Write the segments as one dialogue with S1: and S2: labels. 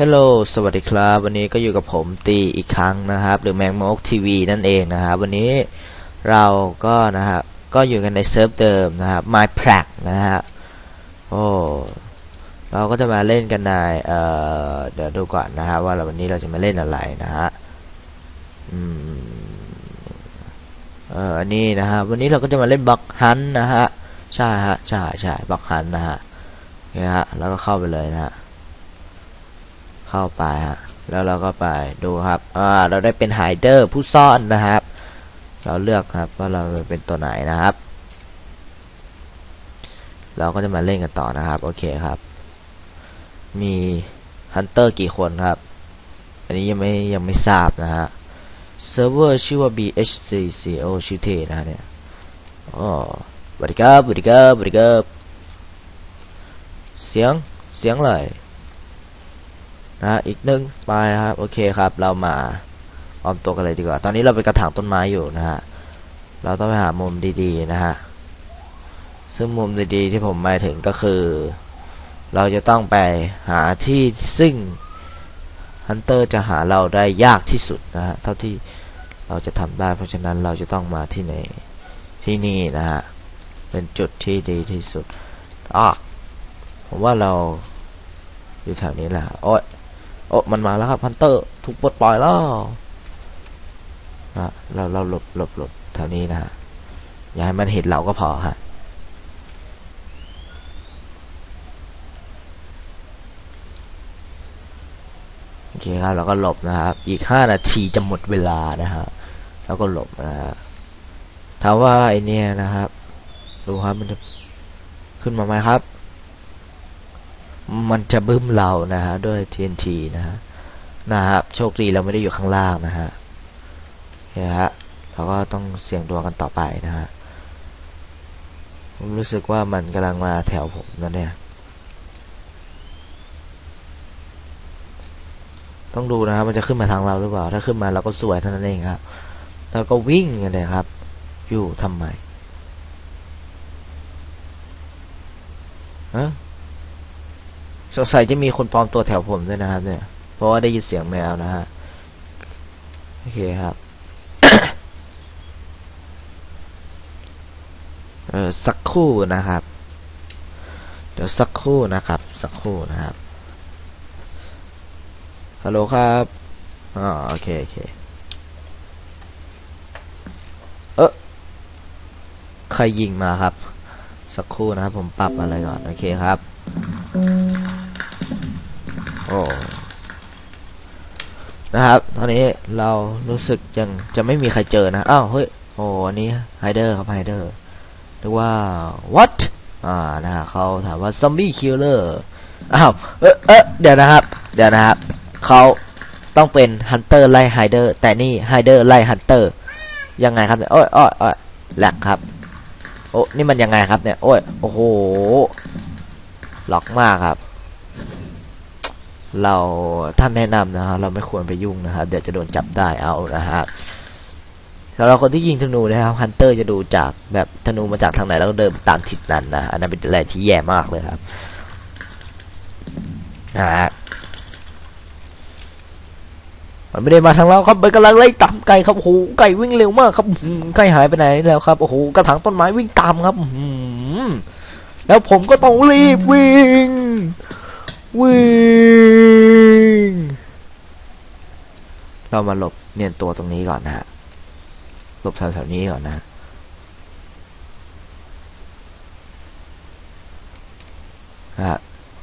S1: ฮัลโหล สวัสดีครับ วันนี้ก็อยู่กับผมตีอีกครั้งนะครับ หรือแมงมกทีวีนั่นเองนะครับ วันนี้เราก็นะครับก็อยู่กันในเซิร์ฟเดิมนะครับ My p r a c นะฮะ โอ้ เราก็จะมาเล่นกันในเอ่อ เดี๋ยวดูก่อนนะครับว่าเราวันนี้เราจะมาเล่นอะไรนะฮะ อืม เอออันนี้นะฮะ วันนี้เราก็จะมาเล่นบล็อกฮันนะฮะ ใช่ฮะ ใช่ใช่บล็อกฮันนะฮะนี่ฮะ แล้วก็เข้าไปเลยนะฮะ เข้าไปฮะแล้วเราก็ไปดูครับอ่าเราได้เป็นไฮเดอร์ผู้ซ่อนนะครับ เราเลือกครับว่าเราเป็นตัวไหนนะครับ เราก็จะมาเล่นกันต่อนะครับ โอเคครับ มีฮันเตอร์กี่คนครับ อันนี้ยังไม่ยังไม่ทราบนะฮะเซิร์ฟเวอร์ชื่อว่า BHCCO ชื่อเทนะฮะเนี่ยอ๋อสวัสดีครับสวัสดีครับสวัสดีครับเสียง เสียงเลย นะฮะอีกหนึ่งไปครับโอเคครับ เรามาออมตัวกันเลยดีกว่า ตอนนี้เราไปกระถางต้นไม้อยู่นะฮะเราต้องไปหามุมดีๆนะฮะซึ่งมุมดีๆที่ผมหมายถึงก็คือ เราจะต้องไปหาที่ซึ่งฮันเตอร์จะหาเราได้ยากที่สุดนะฮะเท่าที่เราจะทำได้ เพราะฉะนั้นเราจะต้องมาที่ไหนที่นี่นะฮะเป็นจุดที่ดีที่สุดอะผมว่าเราอยู่แถวนี้แหละโอ้ย โอ้มันมาแล้วครับฮันเตอร์ถูกปลดปล่อยแล้วนะเราเราหลบหลบหลบแถวนี้นะฮะอย่าให้มันเห็นเราก็พอฮะโอเคครับเราก็หลบนะครับ อีกห้านาทีจะหมดเวลานะฮะแล้วก็หลบนะฮะถามว่าไอเนี่ยนะครับ ดูครับมันจะขึ้นมาไหมครับ มันจะบึ้มเรานะฮะด้วย TNT นะฮะนะครับโชคดีเราไม่ได้อยู่ข้างล่างนะฮะเนี่ยฮะเราก็ต้องเสี่ยงดวงกันต่อไปนะฮะผมรู้สึกว่ามันกำลังมาแถวผมนะเนี่ยต้องดูนะครับมันจะขึ้นมาทางเราหรือเปล่า ถ้าขึ้นมาเราก็สวยเท่านั้นเองครับแล้วก็วิ่งกันเลยครับ อยู่ทำไมฮะ สงสัยจะมีคนปลอมตัวแถวผมด้วยนะครับ เนี่ย เพราะว่าได้ยินเสียงแมวนะฮะ โอเคครับ เออสักครู่นะครับ เดี๋ยวสักครู่นะครับ สักครู่นะครับ ฮัลโหลครับอ๋อโอเค โอเค เออใครยิงมาครับ สักครู่นะครับ ผมปรับอะไรก่อน โอเคครับ โอ้นะครับ ตอนนี้เรารู้สึกยังจะไม่มีใครเจอนะอ้าวเฮ้ยโอ้อันนี้ไฮเดอร์ครับไฮเดอร์เรียกว่า what อ่านะฮะเขาถามว่า zombie killer อ้าวเออเออเดี๋ยวนะครับ เดี๋ยวนะครับเขาต้องเป็นฮันเตอร์ไล่ไฮเดอร์แต่นี่ไฮเดอร์ไล่ฮันเตอร์ยังไงครับเนี่ยโอ้ยโอ้ยโอ้ยแหลกครับ โอ้นี่มันยังไงครับเนี่ยโอ้ยโอ้โหล็อกมากครับ เราท่านแนะนำนะฮะเราไม่ควรไปยุ่งนะครับเดี๋ยวจะโดนจับได้เอานะครับสำหรับคนที่ยิงธนูนะครับฮันเตอร์จะดูจากแบบธนูมาจากทางไหนแล้วก็เดินตามทิศนั้นนะอันนั้นเป็นอะไรที่แย่มากเลยครับนะฮะมันไม่ได้มาทางเราครับมันกำลังไล่ตามไก่ครับโอ้โหไก่วิ่งเร็วมากครับหือไก่หายไปไหนแล้วครับโอ้โหกระถางต้นไม้วิ่งตามครับหือแล้วผมก็ต้องรีบวิ่ง วิ่ง เรามาหลบเนียนตัวตรงนี้ก่อนนะฮะ หลบแถวๆนี้ก่อนนะฮะ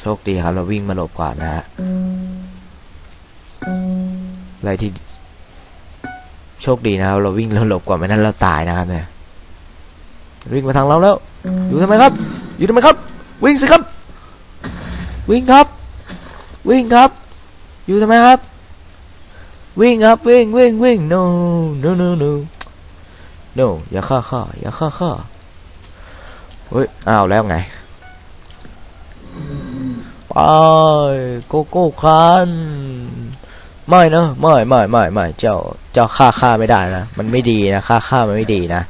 S1: โชคดีครับเราวิ่งมาหลบก่อนนะฮะอะไรที่ โชคดีนะครับ เราวิ่งแล้วหลบกว่าไม่นั้นเราตายนะครับเนี่ยวิ่งมาทางเราแล้ว อยู่ทำไมครับ อยู่ทำไมครับ วิ่งสิครับ วิ่งครับ วิ่งครับ อยู่ทำไมครับ วิ่งครับวิ่งวิ่งวิ่ง no no no no no อย่าฆ่าข้าอย่าฆ่าข้าเฮ้ยอ้าวแล้วไงไปโกโก้คันไม่นะไม่ไม่ไม่ไม่เจ้าเจ้าฆ่าฆ่าไม่ได้นะมันไม่ดีนะฆ่าฆ่ามันไม่ดีนะ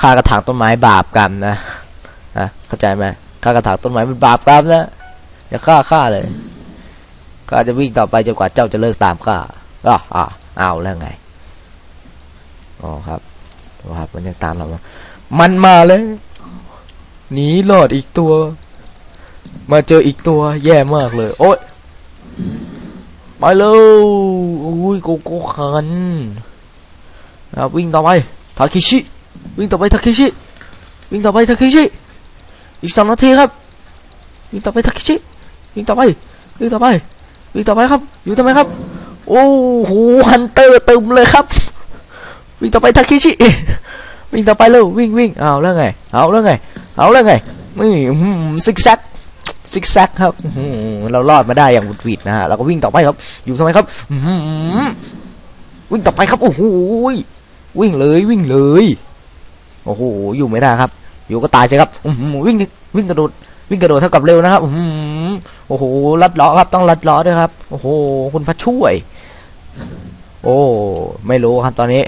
S1: ฆ่ากระถางต้นไม้บาปกรรมนะนะเข้าใจไหมฆ่ากระถางต้นไม้มันบาปกรรมนะ อย่าฆ่าฆ่าเลยข้าจะวิ่งต่อไปจนกว่าเจ้าจะเลิกตามข้าอะอะเอาแล้วไงอ๋อครับดูครับมันยังตามเรามามันมาแล้วหนีรอดอีกตัว มาเจออีกตัว แย่มากเลย โอ๊ยไปเลยอุ้ยโกโก้คันนะครับวิ่งต่อไปทาเคชิวิ่งต่อไปทาเคชิวิ่งต่อไปทาเคชิอีกสามนาทีครับวิ่งต่อไปทาเคชิ วิ่งต่อไปวิ่งต่อไปวิ่งต่อไปครับ อยู่ทำไมครับ โอ้โหฮันเตอร์เติมเลยครับ วิ่งต่อไปทาเคชิวิ่งต่อไปเร็ววิ่งวิ่งเอาแล้วไง เอาแล้วไง เอาแล้วไงนี่ซิกแซกซิกแซกครับเรารอดมาได้อย่างบุดวิดนะฮะเราก็วิ่งต่อไปครับ อยู่ทำไมครับวิ่งต่อไปครับโอ้โหวิ่งเลยวิ่งเลย โอ้โหอยู่ไม่ได้ครับ อยู่ก็ตายสิครับวิ่งวิ่งกระโดด วิ่งกระโดดเท่ากับเร็วนะครับอื้อหือโอ้โหลัดล้อครับต้องลัดล้อด้วยครับ โอ้โห คุณพระช่วย โอ้ไม่รู้ครับตอนนี้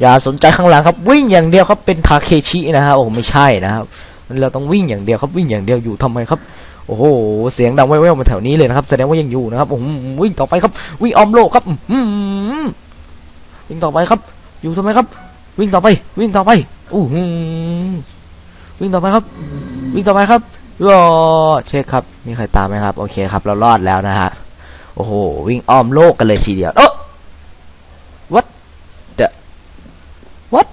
S1: อย่าสนใจข้างหลังครับ วิ่งอย่างเดียวครับเป็นคาเคชินะครับโอ้ไม่ใช่นะครับเราต้องวิ่งอย่างเดียวครับวิ่งอย่างเดียวอยู่ทำไมครับโอ้โห เสียงดังแว่วๆมาแถวนี้เลยนะครับ แสดงว่ายังอยู่นะครับวิ่งต่อไปครับ วิ่งออมโลกครับอื้อหือวิ่งต่อไปครับ อยู่ทำไมครับ วิ่งต่อไป วิ่งต่อไปอู้หูวิ่งต่อไปครับ วิ่งต่อไปครับ รอเช็คครับ มีใครตามไหมครับ โอเคครับ เรารอดแล้วนะฮะ โอ้โห วิ่งอ้อมโลกกันเลยทีเดียวเออ what the what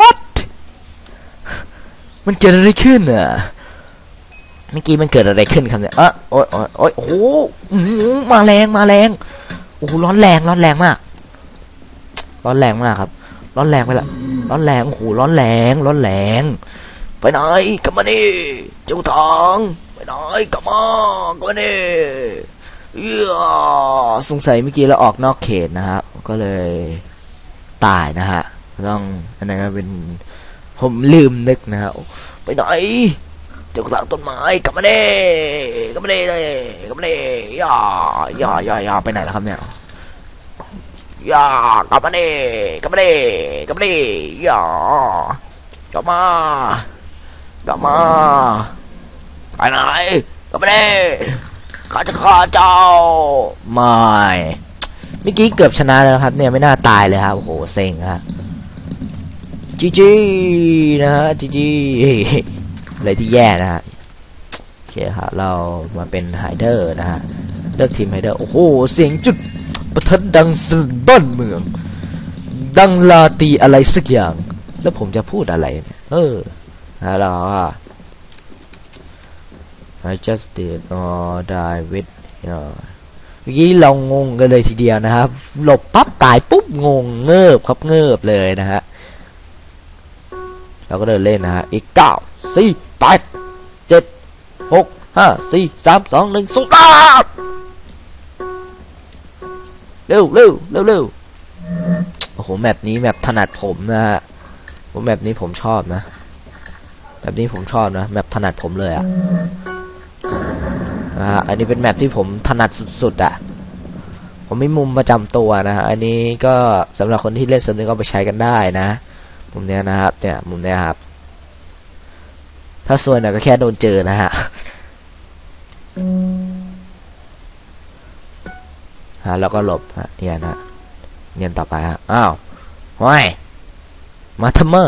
S1: what มันเกิดอะไรขึ้นอะ เมื่อกี้มันเกิดอะไรขึ้นครับเนี่ยอะโอ้ยโอ้ยโอ้ยโอ้โหหือมาแรงมาแรง โอ้โหร้อนแรงร้อนแรงมาก ร้อนแรงมากครับ ร้อนแรงไปละ ร้อนแรง โอ้โห ร้อนแรง ร้อนแรง ไปไหนกลับมานี่ เจ้าทองไปไหนกลับมากลับมานี่เยสงสัยเมื่อกี้เราออกนอกเขตนะครับ ก็เลยตายนะฮะต้องอันนั้นก็เป็นผมลืมนึกนะครับไปไหนเจ้ากระถางต้นไม้กลับมาเน่กลับมาเน่เลยกลับมาเน่ย่าย่าย่าย่าไปไหนแล้วครับเนี่ยย่ากลับมาเน่กลับมาเน่กลับมาเน่ย่ากลับมา กลับมาไปไหนกลับมาเน่ข้าจะฆ่าเจ้าไม่เมื่อกี้เกือบชนะแล้วครับ เนี่ยไม่น่าตายเลยครับโอ้โหเซ็งครับจีจีนะฮะจีจีอะไรที่แย่นะฮะโอเคครับเรามาเป็นไฮเดอร์นะฮะเลือกทีมไฮเดอร์โอ้โหเสียงจุดประทัดดังสนั่นบ้านเมือง ดังลาตีอะไรสักอย่าง แล้วผมจะพูดอะไรเนี่ยเออ นะเราว่า I just did or die with เอ่อเมื่อกี้เรางงกันเลยทีเดียวนะครับ หลบปั๊บตายปุ๊บงงเงิบครับเงิบเลยนะฮะ เราก็เดินเล่นนะฮะ อีกเก้าสี่แปดเจ็ดหกห้าสี่สามสองหนึ่งสุดาเร็วเร็วเร็วเร็วโอ้โหแมปนี้แมปถนัดผมนะฮะผมแมปนี้ผมชอบนะ แบบนี้ผมชอบนะ แมปถนัดผมเลยอะนะฮะอันนี้เป็นแมปที่ผมถนัดสุดๆอะผมมีมุมประจำตัวนะฮะ อันนี้ก็สำหรับคนที่เล่นเซิร์ฟนี้ก็ไปใช้กันได้นะ มุมเนี้ยนะครับ เนี่ยมุมเนี้ยครับ ถ้าส่วนเนี่ยก็แค่โดนเจอนะฮะฮะแล้วก็หลบฮะเนี่ยนะเนียนต่อไปฮะ อ้าวว้ายมาทำไม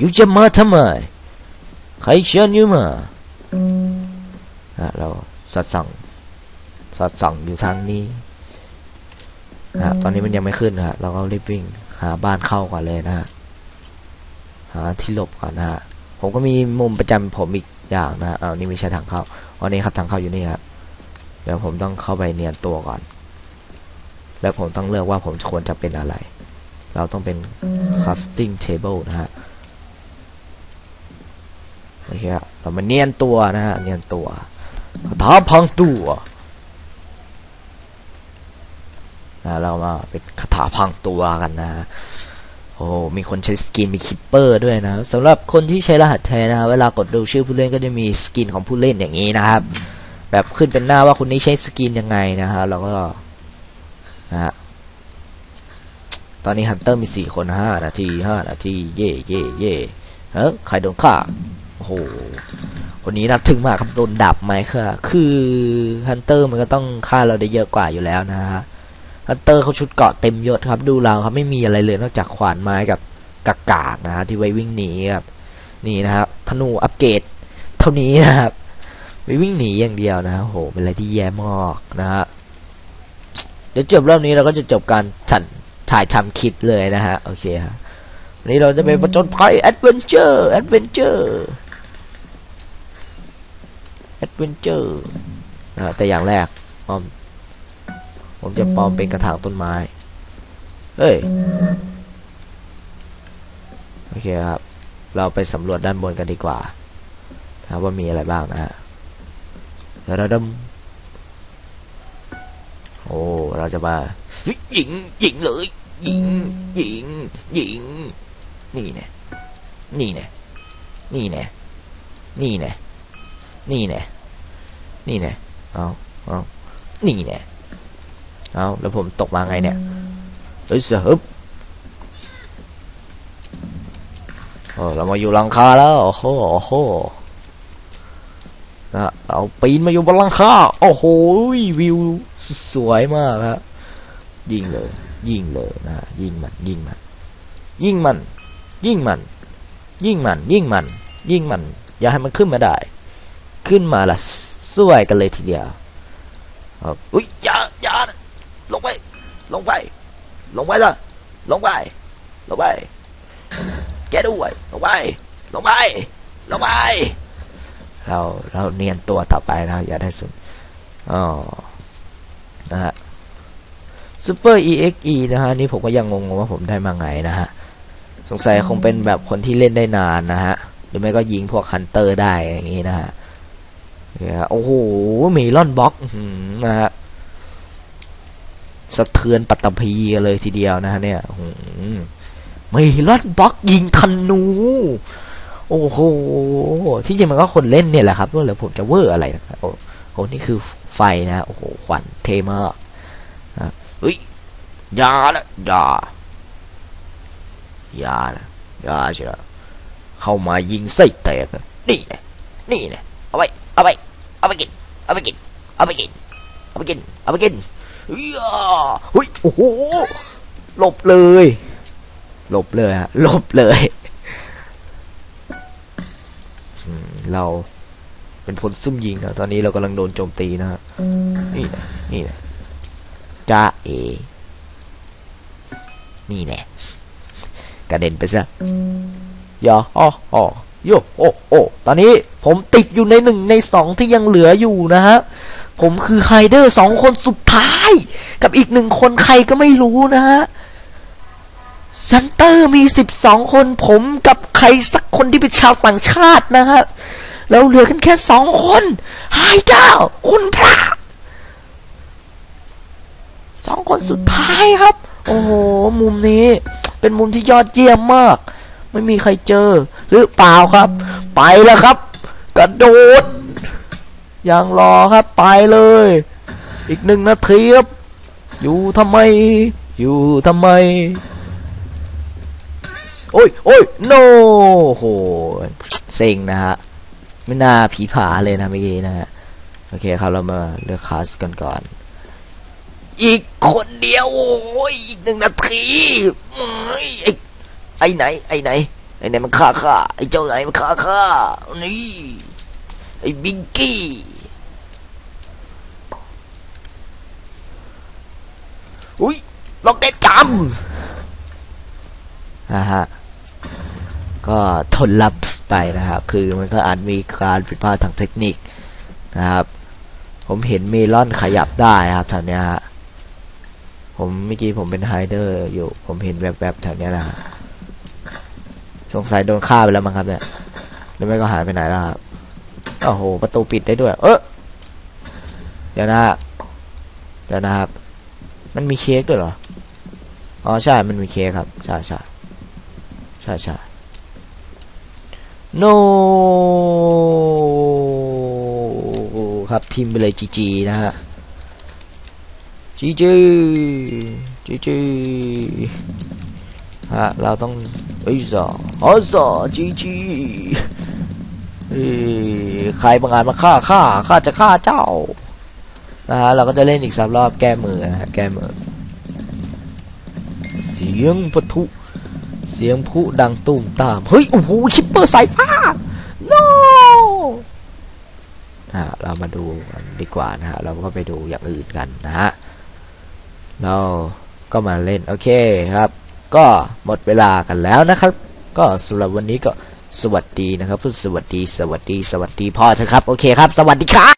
S1: ยูจะมาทำไม ใครเชิญยูมาฮะเราสัดส่องสัดส่องอยู่ทางนี้ฮะตอนนี้มันยังไม่ขึ้นฮะเราก็รีบวิ่งหาบ้านเข้าก่อนเลยนะฮะหาที่หลบก่อนนะฮะผมก็มีมุมประจำผมอีกอย่างนะอ้าวนี่ไม่ใช่ทางเข้าอันนี้ครับทางเข้าอยู่นี่ครับเดี๋ยวผมต้องเข้าไปเนียนตัวก่อน แล้วผมต้องเลือกว่าผมควรจะเป็นอะไร เราต้องเป็น crafting table นะฮะ โอเคครับเรามาเนียนตัวนะฮะ เนียนตัวคาถาพังตัวนะเรามาเป็นคาถาพังตัวกันนะ โอ้ มีคนใช้สกินมีคิปเปอร์ด้วยนะสำหรับคนที่ใช้รหัสแท้นะ เวลากดดูชื่อผู้เล่นก็จะมีสกินของผู้เล่นอย่างนี้นะครับ แบบขึ้นเป็นหน้าว่าคนนี้ใช้สกินยังไงนะฮะ เราก็นะฮะ ตอนนี้ฮันเตอร์มีสี่คนห้านาทีห้านาที เย่เย่เย่เออใครโดนฆ่า โอ้โหคนนี้นัดถึงมากครับโดนดับไหมค่ะคือฮันเตอร์มันก็ต้องฆ่าเราได้เยอะกว่าอยู่แล้วนะฮะฮันเตอร์เขาชุดเกาะเต็มยศครับดูเราครับไม่มีอะไรเลยนอกจากขวานไม้กับกากาดนะฮะที่ไว้วิ่งหนีครับนี่นะครับธนูอัปเกรดเท่านี้นะครับไปวิ่งหนีอย่างเดียวนะฮะโหเป็นอะไรที่แย่มากนะฮะเดี๋ยวจบรอบนี้เราก็จะจบการถ่ายถ่ายทำคลิปเลยนะฮะโอเคฮะวันนี้เราจะไปประจนภัยแอดเวนเจอร์แอดเวนเจอร์ แอดเวนเจอร์นะแต่อย่างแรกปลอม ผมจะปลอมเป็นกระถางต้นไม้เฮ้ย โอเคครับ เราไปสำรวจด้านบนกันดีกว่านะครับว่ามีอะไรบ้างนะฮะระดมโอ้ เราจะมายิงยิงเลยยิงยิงยิงนี่เนี่ยนี่เนี่ยนี่เนี่ยนี่เนี่ย นี่เนี่ยนี่เนี่ยเอาเอานี่เนี่ยเอาแล้วผมตกมาไงเนี่ยเฮ้ยเสือฮึบโอ้เรามาอยู่หลังคาแล้วโอ้โหโอ้โหนะเอาปีนมาอยู่บนหลังคาโอ้โหวิวสวยมากครับยิงเลย ยิงเลยนะยิงมัน ยิงมัน ยิงมัน ยิงมัน ยิงมัน ยิงมัน ยิงมัน อย่าให้มันขึ้นมาได้ ขึ้นมาละสวยกันเลยทีเดียวอุ้ยอย่าอย่าลงไป ลงไป ลงไปละลงไป ลงไป แกด้วย ลงไป ลงไป ลงไป เรา เราเนียนตัวต่อไปนะอย่าได้สุดอ๋อ นะฮะ Super EXE นะฮะ นี่ผมก็ยังงงว่าผมได้มาไงนะฮะ สงสัยคงเป็นแบบคนที่เล่นได้นานนะฮะ หรือไม่ก็ยิงพวกฮันเตอร์ได้อย่างนี้นะฮะ โอ้โหมีลอนบล็อกนะฮะสะเทือนปัตตภีเลยทีเดียวนะฮะเนี่ยมีลอนบล็อกยิงธนู โอ้โห ที่จริงมันก็คนเล่นเนี่ยแหละครับว่าเหลือผมจะเวอร์อะไรนะโอ้โหนี่คือไฟนะโอ้โหควันเทมากเฮ้ยยาละยายาละยาใช่ไหมเข้ามายิงไส้แตกนี่ไงนี่ไงเอาไป เอาไป เอาไปกิน เอาไปกิน เอาไปกิน เอาไปกิน เอาไปกินเฮ้ยเฮ้ย โอ้โห หลบเลย หลบเลยฮะ หลบเลย เราเป็นผลซุ่มยิงนะตอนนี้เรากำลังโดนโจมตีนะฮะ นี่นะนี่นะจ้าเอ นี่แน่กระเด็นไปซะย่าอ๋ออ๋อ โยโอ้โอ้ตอนนี้ผมติดอยู่ในหนึ่งในสองที่ยังเหลืออยู่นะฮะ ผมคือไคเดอร์สองคนสุดท้าย กับอีกหนึ่งคนใครก็ไม่รู้นะฮะซันเตอร์มีสิบสองคน ผมกับใครสักคนที่เป็นชาวต่างชาตินะฮะ แล้วเหลือกันแค่สองคนไฮเดอร์คุณพระสองคนสุดท้ายครับ โอ้โห มุมนี้ เป็นมุมที่ยอดเยี่ยมมาก ไม่มีใครเจอ หรือเปล่าครับ ไปแล้วครับ กระโดดยังรอครับไปเลย อีกหนึ่งนาทีครับ อยู่ทำไม อยู่ทำไม โอ้ยโอ้ยโนโหเซ็งนะฮะ ไม่น่าผีผาเลยนะเมื่อกี้นะฮะ โอเคครับเรามาเลือกคาสกันก่อนอีกคนเดียว โอ้ยอีกหนึ่งนาทีไอ้ ไอ้ไหน ไอ้ไหน ไอ้ไหนมันฆ่าข้าไอ้เจ้าไหนมันฆ่าข้านี่ ไอ้บิงกี้อุ้ยล็อกเก็ตจำนะฮะ ก็ทนรับไปนะครับ คือมันก็อาจมีการผิดพลาดทางเทคนิคนะครับ ผมเห็นเมลอนขยับได้ครับท่านเนี้ยฮะ ผมเมื่อกี้ผมเป็นไฮเดอร์อยู่ ผมเห็นแวบๆแถวนี้นะ สงสัยโดนฆ่าไปแล้วมั้งครับเนี่ยหรือไม่ก็หายไปไหนแล้วครับโอ้โห ประตูปิดได้ด้วย เออเดี๋ยวนะเดี๋ยวนะครับ มันมีเค้กด้วยเหรอ อ๋อใช่ มันมีเค้กครับ ใช่ใช่ใช่ใช่ no ครับ พิมพ์ไปเลยจีจีนะฮะจีจีจีจีฮะ เราต้อง ไอ้สออ๋อสอจีจีเอ้ใครบางาจมาฆ่าข้าข้าจะฆ่าเจ้านะฮะเราก็จะเล่นอีกสามรอบแก้มือนะฮะแก้มือ เสียงปะทุเสียงพลุดังตุ่มตาม เฮ้ย โอ้โหคิปเปอร์สายฟ้า no อ่าเรามาดูกันดีกว่านะฮะ เราก็ไปดูอย่างอื่นกันนะฮะ เราก็มาเล่น โอเคครับ ก็หมดเวลากันแล้วนะครับ ก็สำหรับวันนี้ก็สวัสดีนะครับสวัสดีสวัสดีสวัสดีพ่อเถอะครับ โอเคครับ สวัสดีครับ